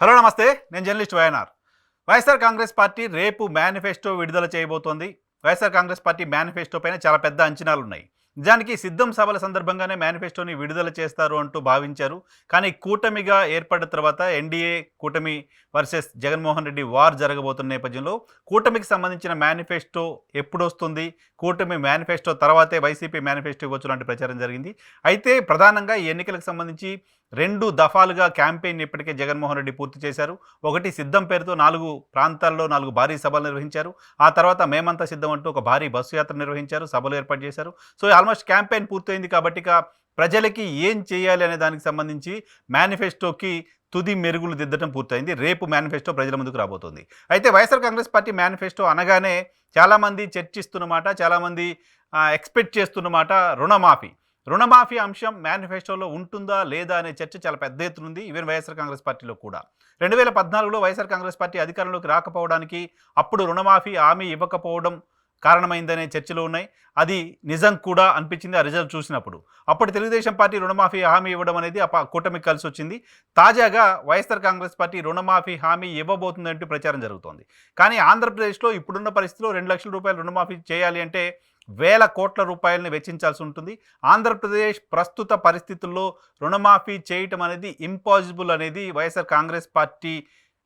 Hello నమస్తే. నేను journalist YNR. YSR Congress party రేపు మేనిఫెస్టో విడుదల చేయబోతోంది. వైఎస్ఆర్ కాంగ్రెస్ పార్టీ మేనిఫెస్టో పైన చాలా పెద్ద అంచనాలు ఉన్నాయి నిజానికి సిద్ధం సభల సందర్భంగానే మేనిఫెస్టోని విడుదల చేస్తారు అంటూ భావించారు. కానీ కూటమిగా ఏర్పడిన తర్వాత ఎన్డీఏ కూటమి వర్సెస్ జగన్మోహన్ రెడ్డి వార్ జరగబోతున్న నేపథ్యంలో కూటమికి సంబంధించిన మేనిఫెస్టో ఎప్పుడొస్తుంది? కూటమి మేనిఫెస్టో తర్వాతే వైసీపీ మేనిఫెస్టో ఇవ్వచ్చు లాంటి ప్రచారం జరిగింది. అయితే ప్రధానంగా ఈ ఎన్నికలకు సంబంధించి రెండు దఫాలుగా క్యాంపెయిన్ ఇప్పటికే జగన్మోహన్ రెడ్డి పూర్తి చేశారు. ఒకటి సిద్ధం పేరుతో నాలుగు ప్రాంతాల్లో నాలుగు భారీ సభలు నిర్వహించారు. ఆ తర్వాత మేమంతా సిద్ధం అంటూ ఒక భారీ బస్సు యాత్ర నిర్వహించారు సభలు ఏర్పాటు చేశారు. సో ఆల్మోస్ట్ క్యాంపెయిన్ పూర్తయింది కాబట్టి ఇక ప్రజలకి ఏం చేయాలి అనే దానికి సంబంధించి మేనిఫెస్టోకి తుది మెరుగులు దిద్దడం పూర్తయింది. రేపు మేనిఫెస్టో ప్రజల ముందుకు రాబోతోంది. అయితే వైఎస్ఆర్ కాంగ్రెస్ పార్టీ మేనిఫెస్టో అనగానే చాలామంది చర్చిస్తున్నమాట చాలామంది ఎక్స్పెక్ట్ చేస్తున్నమాట రుణమాఫీ. రుణమాఫీ అంశం మేనిఫెస్టోలో ఉంటుందా లేదా అనే చర్చ చాలా పెద్ద ఎత్తున ఉంది. ఈవెన్ వైఎస్ఆర్ కాంగ్రెస్ పార్టీలో కూడా. రెండు వేల పద్నాలుగులో వైఎస్ఆర్ కాంగ్రెస్ పార్టీ అధికారంలోకి రాకపోవడానికి అప్పుడు రుణమాఫీ హామీ ఇవ్వకపోవడం కారణమైందనే చర్చలు ఉన్నాయి. అది నిజం కూడా అనిపించింది ఆ రిజల్ట్ చూసినప్పుడు. అప్పుడు తెలుగుదేశం పార్టీ రుణమాఫీ హామీ ఇవ్వడం అనేది ఆ కూటమికి కలిసి వచ్చింది తాజాగా వైఎస్ఆర్ కాంగ్రెస్ పార్టీ రుణమాఫీ హామీ ఇవ్వబోతుందంటూ ప్రచారం జరుగుతోంది. కానీ ఆంధ్రప్రదేశ్లో ఇప్పుడున్న పరిస్థితిలో రెండు లక్షల రూపాయలు రుణమాఫీ చేయాలి అంటే వేల కోట్ల రూపాయలని వెచ్చించాల్సి ఉంటుంది. ఆంధ్రప్రదేశ్ ప్రస్తుత పరిస్థితుల్లో రుణమాఫీ చేయటం అనేది ఇంపాసిబుల్ అనేది వైఎస్ఆర్ కాంగ్రెస్ పార్టీ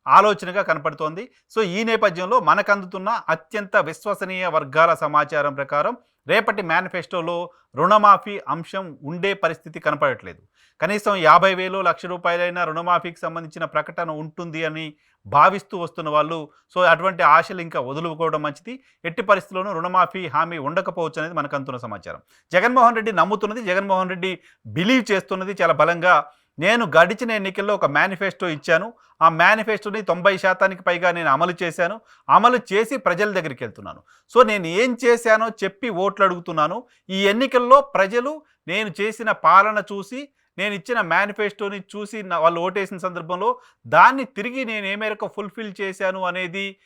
ఆలోచనగా కనపడుతోంది. సో ఈ నేపథ్యంలో మనకు అందుతున్న అత్యంత విశ్వసనీయ వర్గాల సమాచారం ప్రకారం రేపటి మేనిఫెస్టోలో రుణమాఫీ అంశం ఉండే పరిస్థితి కనపడట్లేదు. కనీసం యాభై వేలు లక్ష రూపాయలైన రుణమాఫీకి సంబంధించిన ప్రకటన ఉంటుంది అని భావిస్తూ వస్తున్న వాళ్ళు సో అటువంటి ఆశలు ఇంకా వదులుకోవడం మంచిది. ఎట్టి పరిస్థితుల్లోనూ రుణమాఫీ హామీ ఉండకపోవచ్చు అనేది మనకు అందుతున్న సమాచారం. జగన్మోహన్ రెడ్డి నమ్ముతున్నది జగన్మోహన్ రెడ్డి బిలీవ్ చేస్తున్నది చాలా బలంగా నేను గడిచిన ఎన్నికల్లో ఒక మేనిఫెస్టో ఇచ్చాను. ఆ మేనిఫెస్టోని తొంభై శాతానికి పైగా నేను అమలు చేశాను. అమలు చేసి ప్రజల దగ్గరికి వెళ్తున్నాను. సో నేను ఏం చేశానో చెప్పి ఓట్లు అడుగుతున్నాను. ఈ ఎన్నికల్లో ప్రజలు నేను చేసిన పాలన చూసి నేను ఇచ్చిన మేనిఫెస్టోని చూసి నా- వాళ్ళు ఓటేసిన సందర్భంలో దాన్ని తిరిగి నేను ఏ మేరకు ఫుల్ఫిల్ చేశాను అనేది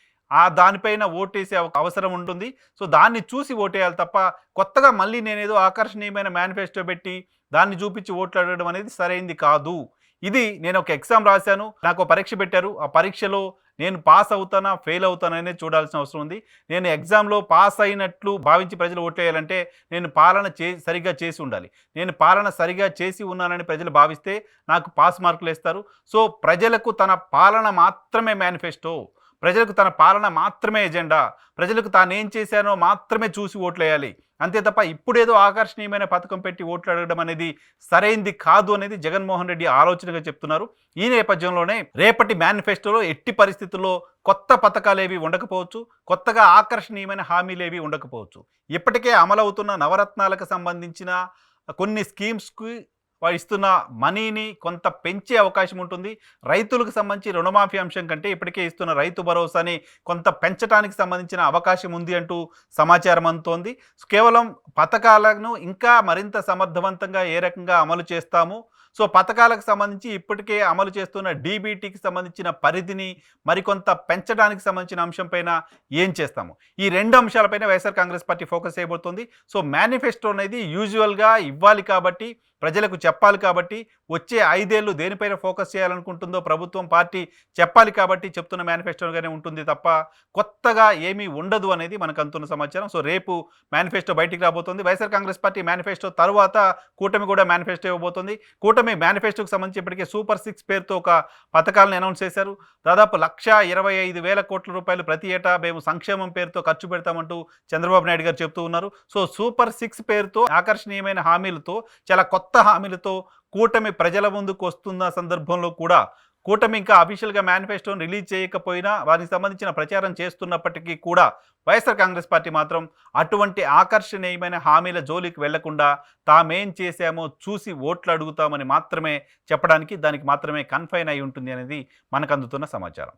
ఆ దానిపైన ఓటేసే ఒక అవసరం ఉంటుంది. సో దాన్ని చూసి ఓటేయాలి తప్ప కొత్తగా మళ్ళీ నేనేదో ఆకర్షణీయమైన మేనిఫెస్టో పెట్టి దాన్ని చూపించి ఓట్లు అడగడం అనేది సరైంది కాదు. ఇది నేను ఒక ఎగ్జామ్ రాశాను. నాకు పరీక్ష పెట్టారు. ఆ పరీక్షలో నేను పాస్ అవుతానా ఫెయిల్ అవుతానా అనేది చూడాల్సిన అవసరం ఉంది. నేను ఎగ్జామ్లో పాస్ అయినట్లు భావించి ప్రజలు ఓట్లేయాలంటే నేను పాలన చే సరిగ్గా చేసి ఉండాలి. నేను పాలన సరిగా చేసి ఉన్నానని ప్రజలు భావిస్తే నాకు పాస్ మార్కులు ఇస్తారు సో ప్రజలకు తన పాలన మాత్రమే మేనిఫెస్టో. ప్రజలకు తన పాలన మాత్రమే ఎజెండా. ప్రజలకు తాను ఏం చేశానో మాత్రమే చూసి ఓట్లేయాలి. అంతే తప్ప ఇప్పుడేదో ఆకర్షణీయమైన పథకం పెట్టి ఓట్లు అడగడం అనేది సరైంది కాదు అనేది జగన్మోహన్ రెడ్డి ఆలోచనగా చెప్తున్నారు. ఈ నేపథ్యంలోనే రేపటి మేనిఫెస్టోలో ఎట్టి పరిస్థితుల్లో కొత్త పథకాలేవి ఉండకపోవచ్చు కొత్తగా ఆకర్షణీయమైన హామీలేవి ఉండకపోవచ్చు. ఇప్పటికే అమలవుతున్న నవరత్నాలకు సంబంధించిన కొన్ని స్కీమ్స్కి ఇస్తున్న మనీని కొంత పెంచే అవకాశం ఉంటుంది. రైతులకు సంబంధించి రుణమాఫీ అంశం కంటే ఇప్పటికే ఇస్తున్న రైతు భరోసాని కొంత పెంచడానికి సంబంధించిన అవకాశం ఉంది అంటూ సమాచారం అందుతోంది. కేవలం పథకాలను ఇంకా మరింత సమర్థవంతంగా ఏ రకంగా అమలు చేస్తాము? సో పథకాలకు సంబంధించి ఇప్పటికే అమలు చేస్తున్న డీబీటీకి సంబంధించిన పరిధిని మరికొంత పెంచడానికి సంబంధించిన అంశంపైన ఏం చేస్తాము? ఈ రెండు అంశాలపైన వైఎస్ఆర్ కాంగ్రెస్ పార్టీ ఫోకస్ చేయబోతోంది. సో మేనిఫెస్టో అనేది యూజువల్గా ఇవ్వాలి కాబట్టి ప్రజలకు చెప్పాలి కాబట్టి వచ్చే ఐదేళ్ళు దేనిపైన ఫోకస్ చేయాలనుకుంటుందో ప్రభుత్వం పార్టీ చెప్పాలి కాబట్టి చెప్తున్న మేనిఫెస్టోగానే ఉంటుంది తప్ప కొత్తగా ఏమీ ఉండదు అనేది మనకు అందుతున్న సమాచారం. సో రేపు మేనిఫెస్టో బయటికి రాబోతుంది. వైఎస్ఆర్ కాంగ్రెస్ పార్టీ మేనిఫెస్టో తర్వాత కూటమి కూడా మేనిఫెస్టో ఇవ్వబోతుంది. కూటమి మేనిఫెస్టోకి సంబంధించి ఇప్పటికే సూపర్ సిక్స్ పేరుతో ఒక పథకాలను అనౌన్స్ చేశారు. దాదాపు లక్ష ఇరవై ఐదు వేల కోట్ల రూపాయలు ప్రతి ఏటా మేము సంక్షేమం పేరుతో ఖర్చు పెడతామంటూ చంద్రబాబు నాయుడు గారు చెప్తూ ఉన్నారు. సో సూపర్ సిక్స్ పేరుతో ఆకర్షణీయమైన హామీలతో చాలా కొత్త కొత్త హామీలతో కూటమి ప్రజల ముందుకు వస్తున్న సందర్భంలో కూడా కూటమి ఇంకా అఫీషియల్గా మేనిఫెస్టోను రిలీజ్ చేయకపోయినా వారికి సంబంధించిన ప్రచారం చేస్తున్నప్పటికీ కూడా వైఎస్ఆర్ కాంగ్రెస్ పార్టీ మాత్రం అటువంటి ఆకర్షణీయమైన హామీల జోలికి వెళ్ళకుండా తామేం చేశామో చూసి ఓట్లు అడుగుతామని మాత్రమే చెప్పడానికి దానికి మాత్రమే కన్ఫైన్ అయి ఉంటుంది అనేది మనకు అందుతున్న సమాచారం.